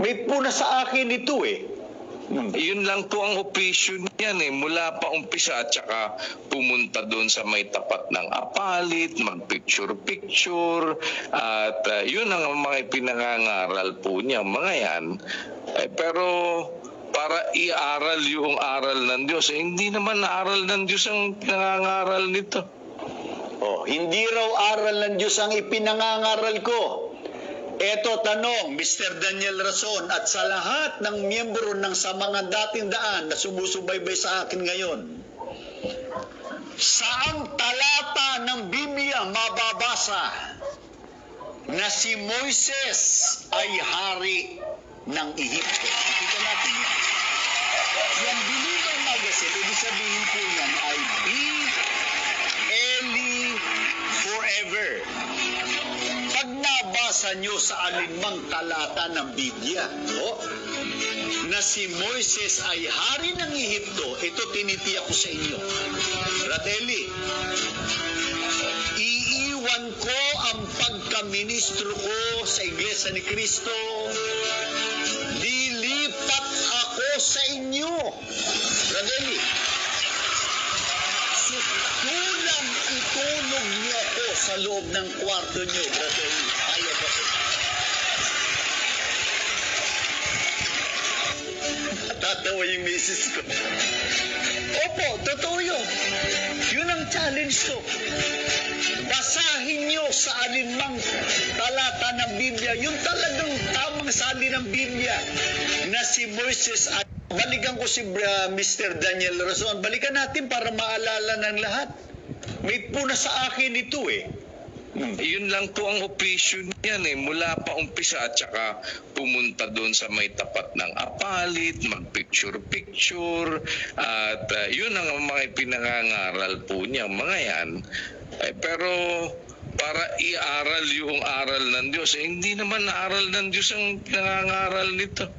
May puna sa akin ito eh. Hmm. Yun lang po ang opisyon niyan eh. Mula pa umpisa at saka pumunta doon sa may tapat ng apalit, mag-picture-picture. At uh, yun ang mga pinangangaral po niya, mga yan. Eh, pero para iaral yung aral ng Diyos, eh, hindi naman aral ng Diyos ang pinangangaral nito. Oh, hindi raw aral ng Diyos ang ipinangangaral ko. Eto tanong, Mr. Daniel Rason, at sa lahat ng miyembro ng sa mga dating daan na sumusubaybay sa akin ngayon, saang talata ng Biblia mababasa na si Moises ay hari ng Ehipto? Kita natin yan. Yung Believer Magazine, ibig sabihin po yan ay Be Eli Forever. Pag nabasa nyo sa alinmang talata ng Biblia, oh, na si Moises ay hari ng Ehipto, ito tinitiyak ko sa inyo. Radeli, iiwan ko ang pagkaministro ko sa Iglesia ni Kristo. Lilipat ako sa inyo. Radeli, So, tulang itulog niyo sa loob ng kwarto niyo, Brother. Ayaw ba? Tatawa yung misis ko. Opo, totoo yun. Yun ang challenge ko. Basahin niyo sa alinmang talata ng Biblia, yung talagang tamang sali ng Biblia na si Moises at balikan ko si uh, Mr. Daniel Rason. Balikan natin para maalala ng lahat. May puna sa akin ito eh. Hmm. Yun lang po ang opisyon niyan eh. Mula pa umpisa at saka pumunta doon sa may tapat ng apalit, mag-picture-picture. At uh, yun ang mga pinangangaral po niya, mga yan. Eh, pero para iaral yung aral ng Diyos, eh, hindi naman aral ng Diyos ang pinangangaral nito.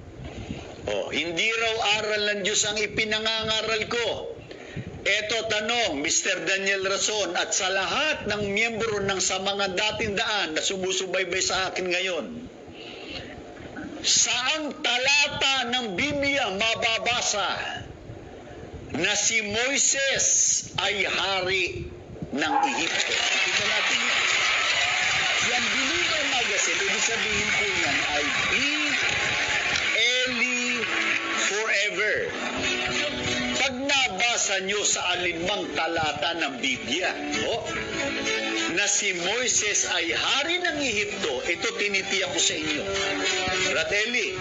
Oh, hindi raw aral ng Diyos ang ipinangangaral ko. Eto tanong, Mr. Daniel Rason, at sa lahat ng miyembro ng sa mga dating daan na sumusubaybay sa akin ngayon, saang talata ng Biblia mababasa na si Moises ay hari ng Ehipto? Kita natin yan. Yung Believer Magazine, ibig sabihin po yan ay Be Eli Forever. Pag nabasa nyo sa alinmang talata ng Biblia, oh, na si Moises ay hari ng Ehipto, ito tinitiyak ko sa inyo. Radeli,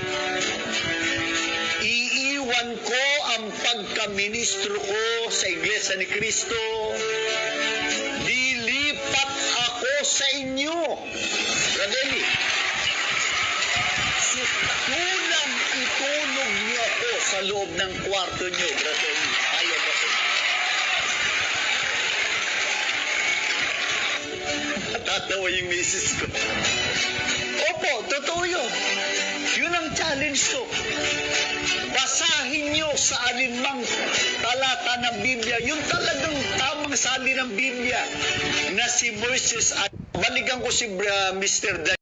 iiwan ko ang pagkaministro ko sa Iglesia ni Kristo. Lilipat ako sa inyo. Radeli, So, tulang itulog niyo ako sa loob ng kwarto niyo, brother. Ayaw Tatawa yung misis ko. Opo, totoo yun. Yun ang challenge ko. Basahin niyo sa alinmang talata ng Biblia, yung talagang tamang sali ng Biblia na si Moises at balikan ko si uh, Mr. Dan-